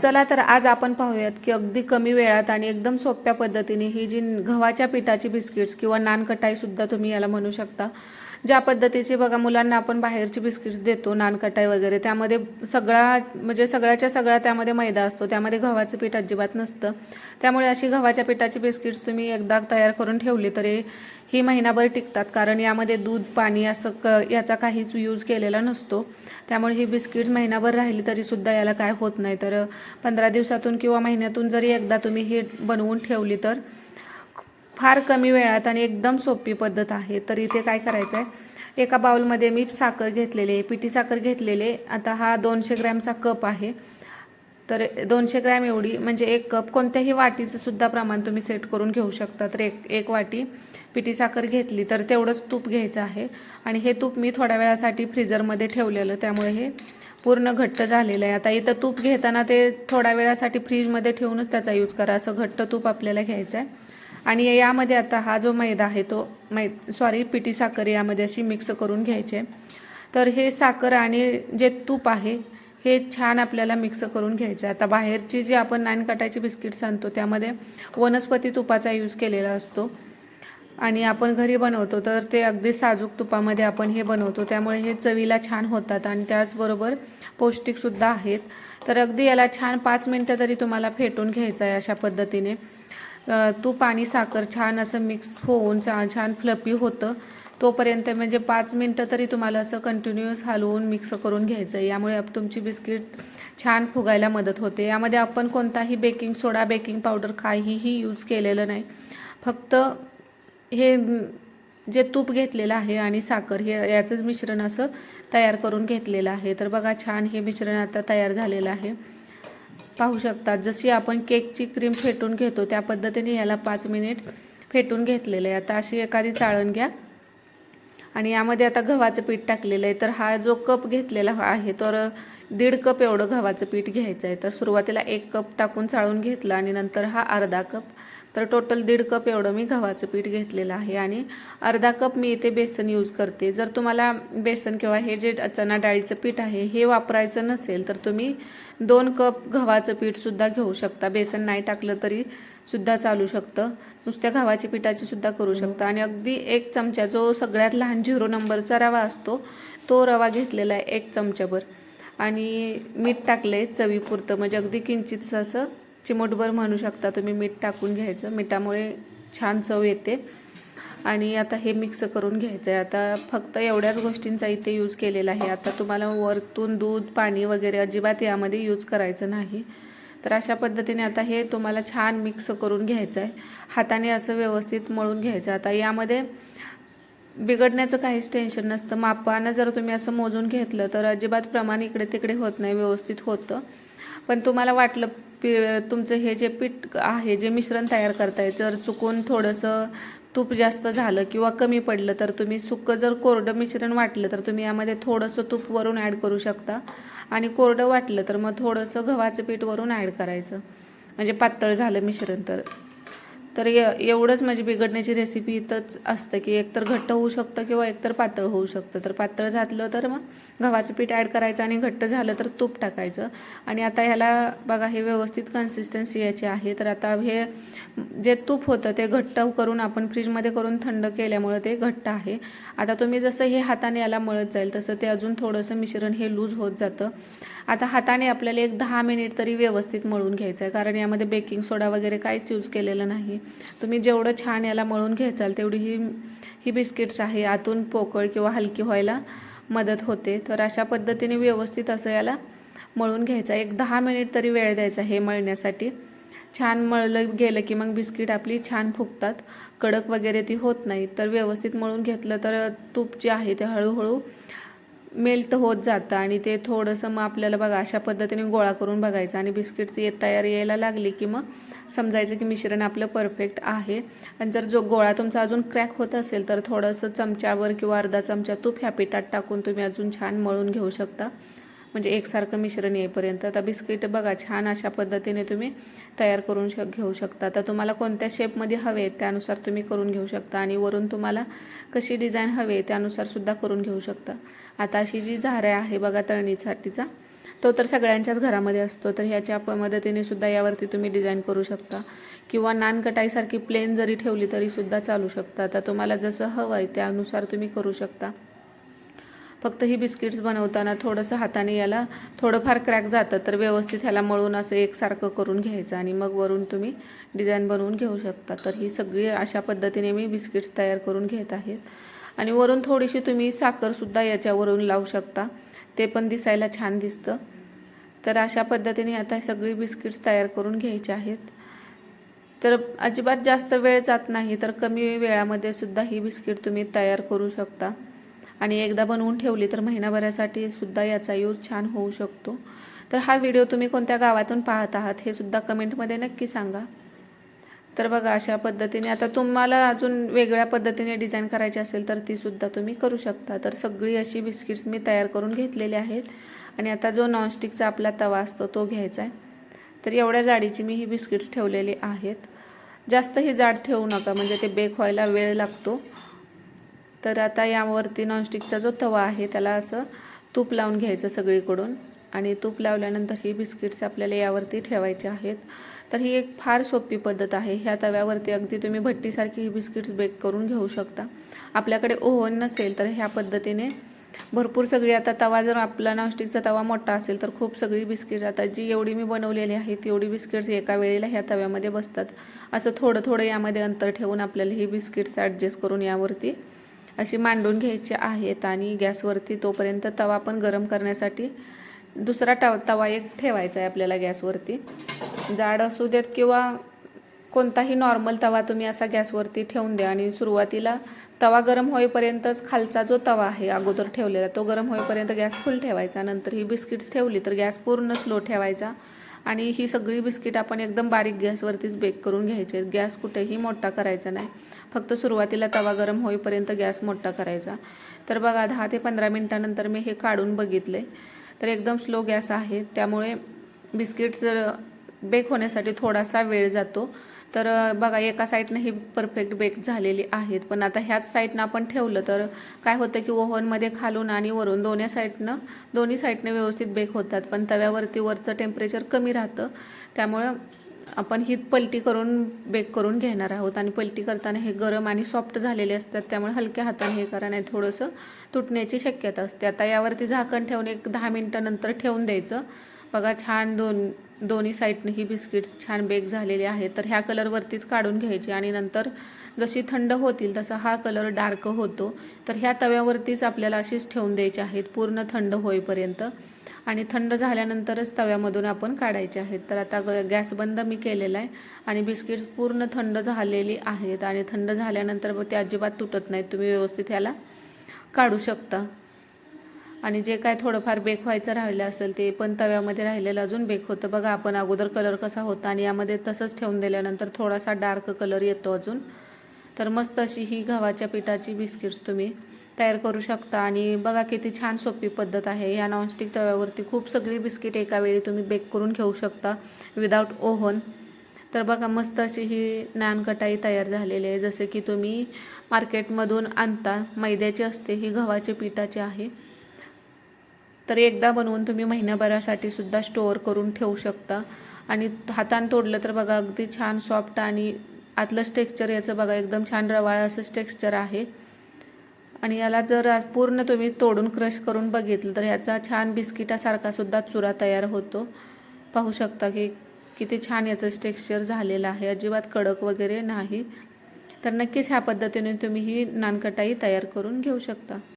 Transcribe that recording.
चला तर आज आपण पाहूयात की अगदी कमी वेळात आणि एकदम सोप्या पद्धतीने ही जी गव्हाच्या पिठाची बिस्किट्स किंवा नानकटाईसुद्धा तुम्ही याला म्हणू शकता. ज्या पद्धतीची बघा मुलांना आपण बाहेरची बिस्किट्स देतो नानकटाई वगैरे त्यामध्ये सगळा म्हणजे सगळ्याच्या सगळा त्यामध्ये मैदा असतो त्यामध्ये गव्हाचं पीठ अजिबात नसतं. त्यामुळे अशी गव्हाच्या पिठाची बिस्किट्स तुम्ही एकदा तयार करून ठेवली तरी ही महिनाभर टिकतात. कारण यामध्ये दूध पाणी असं क याचा काहीच यूज केलेला नसतो. त्यामुळे ही बिस्किट्स महिनाभर राहिली तरी सुद्धा याला काय होत नाही. तर पंधरा दिवसातून किंवा महिन्यातून जरी एकदा तुम्ही ही बनवून ठेवली तर फार कमी वेळात आणि एकदम सोपी पद्धत आहे. तर इथे काय करायचं आहे एका बाउलमध्ये मी साखर घेतलेली आहे पिठी साखर घेतलेले आता हा दोनशे ग्रॅमचा कप आहे. तर दोनशे ग्रॅम एवढी म्हणजे एक कप कोणत्याही वाटीचं सुद्धा प्रमाण तुम्ही सेट करून घेऊ शकता. तर एक एक वाटी पिठी साखर घेतली तर तेवढंच तूप घ्यायचं आहे. आणि हे तूप मी थोड्या वेळासाठी फ्रीजरमध्ये ठेवलेलं त्यामुळे हे पूर्ण घट्ट झालेलं आहे. आता इथं तूप घेताना ते थोड्या वेळासाठी फ्रीजमध्ये ठेवूनच त्याचा यूज करा. असं घट्ट तूप आपल्याला घ्यायचं आहे. आणि यामध्ये आता हा जो मैदा आहे तो मै सॉरी पिठी साखर यामध्ये अशी मिक्स करून घ्यायची आहे. तर हे साखर आणि जे तूप आहे हे छान आपल्याला मिक्स करून घ्यायचं आहे. आता बाहेरची जी आपण नान काटायची बिस्किट्स आणतो त्यामध्ये वनस्पती तुपाचा यूज केलेला असतो. आणि आपण घरी बनवतो तर ते अगदी साजूक तुपामध्ये आपण हे बनवतो. त्यामुळे हे चवीला छान होतात आणि त्याचबरोबर पौष्टिकसुद्धा आहेत. तर अगदी याला छान पाच मिनटं तरी तुम्हाला फेटून घ्यायचं आहे अशा पद्धतीने. तूप आणि साखर छान असं मिक्स होऊन छान छान फ्लपी होतं. तोपर्यंत म्हणजे पाच मिनटं तरी तुम्हाला असं कंटिन्युअस हलवून मिक्स करून घ्यायचं. आहे यामुळे आप- तुमची बिस्किट छान फुगायला मदत होते. यामध्ये आपण कोणताही बेकिंग सोडा बेकिंग पावडर काहीही यूज केलेलं नाही. फक्त हे जे तूप घेतलेलं आहे आणि साखर हे याचंच मिश्रण असं तयार करून घेतलेलं आहे. तर बघा छान हे मिश्रण आता तयार झालेलं आहे. पाहू शकता जशी आपण केकची क्रीम फेटून घेतो त्या पद्धतीने याला पाच मिनिट फेटून घेतलेलं आहे. आता अशी एखादी चाळण घ्या. आणि यामध्ये आता गव्हाचं पीठ टाकलेलं आहे. तर हा जो कप घेतलेला आहे तर दीड कप एवढं गव्हाचं पीठ घ्यायचं आहे. तर सुरुवातीला एक कप टाकून चाळून घेतलं आणि नंतर हा अर्धा कप. तर टोटल दीड कप एवढं मी गव्हाचं पीठ घेतलेलं आहे आणि अर्धा कप मी इथे बेसन यूज करते. जर तुम्हाला बेसन किंवा हे जे चणा डाळीचं पीठ आहे हे वापरायचं नसेल तर तुम्ही दोन कप गव्हाचं पीठसुद्धा घेऊ शकता. बेसन नाही टाकलं तरी सुद्धा चालू शकतं. नुसत्या गव्हाची पिठाची सुद्धा करू शकता. आणि अगदी एक चमचा जो सगळ्यात लहान झिरो नंबरचा रवा असतो तो रवा घेतलेला आहे एक चमचाभर. आणि मीठ टाकलं आहे चवीपुरतं. म्हणजे अगदी किंचितसं असं चिमटभर म्हणू शकता तुम्ही मीठ टाकून घ्यायचं. मिठामुळे छान चव येते. आणि आता हे मिक्स करून घ्यायचं आहे आता फक्त एवढ्याच गोष्टींचा इथे यूज केलेला आहे. आता तुम्हाला वरतून दूध पाणी वगैरे अजिबात यामध्ये यूज करायचं नाही. तर अशा पद्धतीने आता हे तुम्हाला छान मिक्स करून घ्यायचं आहे हाताने असं व्यवस्थित मळून घ्यायचं. आता यामध्ये बिघडण्याचं काहीच टेन्शन नसतं. मापानं जर तुम्ही असं मोजून घेतलं तर अजिबात प्रमाण इकडे तिकडे होत नाही व्यवस्थित होतं. पण तुम्हाला वाटलं पी तुमचं हे जे पीठ आहे जे मिश्रण तयार करताय जर चुकून थोडंसं तूप जास्त झालं किंवा कमी पडलं तर तुम्ही सुकं जर कोरडं मिश्रण वाटलं तर तुम्ही यामध्ये थोडंसं तूप वरून ॲड करू शकता. आणि कोरडं वाटलं तर मग थोडंसं गव्हाचं पीठ वरून ॲड करायचं. म्हणजे पातळ झालं मिश्रण तर. तर य एवढंच म्हणजे बिघडण्याची रेसिपी इथंच असतं की एकतर घट्ट होऊ शकतं किंवा एकतर पातळ होऊ शकतं. तर पातळ झालं तर मग गव्हाचं पीठ ॲड करायचं आणि घट्ट झालं तर तूप टाकायचं. आणि आता ह्याला बघा हे व्यवस्थित कन्सिस्टन्सी याची आहे. तर आता हे जे तूप होतं ते घट्ट करून आपण फ्रीजमध्ये करून थंड केल्यामुळं ते घट्ट आहे. आता तुम्ही जसं हे हाताने याला मळत जाईल तसं ते अजून थोडंसं मिश्रण हे लूज होत जातं. आता हाताने आपल्याला एक दहा मिनिट तरी व्यवस्थित मळून घ्यायचं आहे कारण यामध्ये बेकिंग सोडा वगैरे काहीच यूज केलेलं नाही. तुम्ही जेवढं छान याला मळून घ्यायचाल तेवढी ही ही बिस्किट्स आहे. आतून पोकळ किंवा हलकी व्हायला मदत होते. तर अशा पद्धतीने व्यवस्थित असं याला मळून घ्यायचं एक दहा मिनिट तरी वेळ द्यायचा हे मळण्यासाठी. छान मळलं गेलं की मग बिस्किट आपली छान फुगतात. कडक वगैरे ती होत नाही. तर व्यवस्थित मळून घेतलं तर तूप जे आहे ते हळूहळू मेल्ट होत जातं आणि ते थोडंसं मग आपल्याला बघा अशा पद्धतीने गोळा करून बघायचं आणि बिस्किटची येत तयार यायला लागली की मग समजायचं की मिश्रण आपलं परफेक्ट आहे. आणि जर जो गोळा तुमचा अजून क्रॅक होत असेल तर थोडंसं चमच्यावर किंवा अर्धा चमचा तूप ह्या पिठात टाकून तुम्ही अजून छान मळून घेऊ शकता. म्हणजे एकसारखं मिश्रण येईपर्यंत. आता बिस्किट बघा छान अशा पद्धतीने तुम्ही तयार करून श घेऊ शकता. तर तुम्हाला कोणत्या शेपमध्ये हवे त्यानुसार तुम्ही करून घेऊ शकता आणि वरून तुम्हाला कशी डिझाईन हवे त्यानुसार सुद्धा करून घेऊ शकता. आता अशी जी झारे आहे बघा तळणीसाठीचा तो तर सगळ्यांच्याच घरामध्ये असतो. तर ह्याच्या प- मदतीने सुद्धा यावरती तुम्ही डिझाईन करू शकता. किंवा नान कटाईसारखी प्लेन जरी ठेवली तरीसुद्धा चालू शकता. तर तुम्हाला जसं हवं आहे त्यानुसार तुम्ही करू शकता. फक्त ही बिस्किट्स बनवताना थोडंसं हाताने याला थोडंफार क्रॅक जातं तर व्यवस्थित ह्याला मळून असं एकसारखं करून घ्यायचं आणि मग वरून तुम्ही डिझाईन बनवून घेऊ शकता. तर ही सगळी अशा पद्धतीने मी बिस्किट्स तयार करून घेत आहेत. आणि वरून थोडीशी तुम्ही साखरसुद्धा याच्यावरून लावू शकता. ते पण दिसायला छान दिसतं. तर अशा पद्धतीने आता सगळी बिस्किट्स तयार करून घ्यायची आहेत. तर अजिबात जास्त वेळ जात नाही तर कमी वेळामध्ये सुद्धा ही बिस्किट तुम्ही तयार करू शकता. आणि एकदा बनवून ठेवली तर महिनाभरासाठी सुद्धा याचा यूज छान होऊ शकतो. तर हा व्हिडिओ तुम्ही कोणत्या गावातून पाहत आहात हे सुद्धा कमेंटमध्ये नक्की सांगा. तर बघा अशा पद्धतीने आता तुम्हाला अजून वेगळ्या पद्धतीने डिझाईन करायची असेल तर ती सुद्धा तुम्ही करू शकता. तर सगळी अशी बिस्किट्स मी तयार करून घेतलेली आहेत. आणि आता जो नॉनस्टिकचा आपला तवा असतो तो घ्यायचा आहे. तर एवढ्या जाडीची मी ही बिस्किट्स ठेवलेली आहेत. जास्त ही जाड ठेवू नका म्हणजे ते बेक व्हायला वेळ लागतो. तर आता यावरती नॉनस्टिकचा जो तवा आहे त्याला असं तूप लावून घ्यायचं सगळीकडून. आणि तूप लावल्यानंतर ही बिस्किट्स आपल्याला यावरती ठेवायचे आहेत. तर ही एक फार सोपी पद्धत आहे. ह्या तव्यावरती अगदी तुम्ही भट्टीसारखी ही बिस्किट्स बेक करून घेऊ शकता. आपल्याकडे ओव्हन नसेल तर ह्या पद्धतीने भरपूर सगळी आता तवा जर आपला नॉनस्टिकचा तवा मोठा असेल तर खूप सगळी बिस्किट आता जी एवढी मी बनवलेली आहे तेवढी बिस्किट्स एका वेळेला ह्या तव्यामध्ये बसतात. असं थोडं थोडं यामध्ये अंतर ठेवून आपल्याला ही बिस्किट्स ॲडजस्ट करून यावरती अशी मांडून घ्यायची आहेत आणि गॅसवरती तोपर्यंत तवा पण गरम करण्यासाठी दुसरा टव तवा एक ठेवायचा आहे आपल्याला गॅसवरती. जाड असू देत किंवा कोणताही नॉर्मल तवा तुम्ही असा गॅसवरती ठेवून द्या आणि सुरुवातीला तवा गरम होईपर्यंतच खालचा जो तवा आहे अगोदर ठेवलेला तो गरम होईपर्यंत गॅस फुल ठेवायचा. नंतर ही बिस्किट्स ठेवली तर गॅस पूर्ण स्लो ठेवायचा आणि ही सगळी बिस्किट आपण एकदम बारीक गॅसवरतीच बेक करून घ्यायचे. गॅस कुठेही मोठा करायचा नाही. फक्त सुरुवातीला तवा गरम होईपर्यंत गॅस मोठा करायचा. तर बघा दहा ते पंधरा मिनटानंतर मी हे काढून बघितले. तर एकदम स्लो गॅस आहे. त्यामुळे बिस्किट्स बेक होण्यासाठी थोडासा वेळ जातो. तर बघा एका साईडनं ही परफेक्ट बेक झालेली आहेत. पण आता ह्याच साईडनं आपण ठेवलं तर काय होतं की ओव्हनमध्ये खालून आणि वरून दोन्ही साईडनं दोन्ही साईडनं व्यवस्थित बेक होतात. पण तव्यावरती वरचं टेम्परेचर कमी राहतं. त्यामुळं आपण ही पलटी करून बेक करून घेणार आहोत आणि पलटी करताना हे गरम आणि सॉफ्ट झालेले असतात त्यामुळे हलक्या हाताने हे करा नाही थोडंसं तुटण्याची शक्यता असते. आता यावरती झाकण ठेवून एक दहा मिनटानंतर ठेवून द्यायचं. बघा छान दोन दोन्ही साईडने ही बिस्किट्स छान बेक झालेली आहेत. तर ह्या कलरवरतीच काढून घ्यायची आणि नंतर जशी थंड होतील तसा हा कलर डार्क होतो. तर ह्या तव्यावरतीच आपल्याला अशीच ठेवून द्यायची आहेत. पूर्ण थंड होईपर्यंत. आणि थंड झाल्यानंतरच तव्यामधून आपण काढायचे आहेत. तर आता ग गॅस बंद मी केलेला आहे आणि बिस्किट्स पूर्ण थंड झालेली आहेत. आणि थंड झाल्यानंतर ते अजिबात तुटत नाहीत. तुम्ही व्यवस्थित ह्याला काढू शकता. आणि जे काय थोडंफार बेक व्हायचं राहिलं असेल ते पण तव्यामध्ये राहिलेलं अजून बेक होतं. बघा आपण अगोदर कलर कसा होता आणि यामध्ये तसंच ठेवून दिल्यानंतर थोडासा डार्क कलर येतो अजून. तर मस्त अशी ही गव्हाच्या पिठाची बिस्किट्स तुम्ही तयार करू शकता. आणि बघा किती छान सोपी पद्धत आहे. या नॉनस्टिक तव्यावरती खूप सगळी बिस्किट एका वेळी तुम्ही बेक करून घेऊ शकता विदाऊट ओव्हन. तर बघा मस्त अशी ही नानकटाई तयार झालेली आहे. जसे की तुम्ही मार्केटमधून आणता मैद्याची असते ही गव्हाच्या पिठाची आहे. तर एकदा बनवून तुम्ही महिन्याभरासाठी सुद्धा स्टोअर करून ठेवू शकता. आणि हातान तोडलं तर बघा अगदी छान सॉफ्ट आणि आतलंच टेक्स्चर याचं बघा एकदम छान रवाळ असंच टेक्स्चर आहे. आणि याला जर पूर्ण तुम्ही तोडून क्रश करून बघितलं तर ह्याचा छान बिस्किटासारखा सुद्धा चुरा तयार होतो. पाहू शकता की किती छान याचं टेक्स्चर झालेलं आहे. अजिबात कडक वगैरे नाही. तर नक्कीच ह्या पद्धतीने तुम्ही ही नानकटाई तयार करून घेऊ शकता.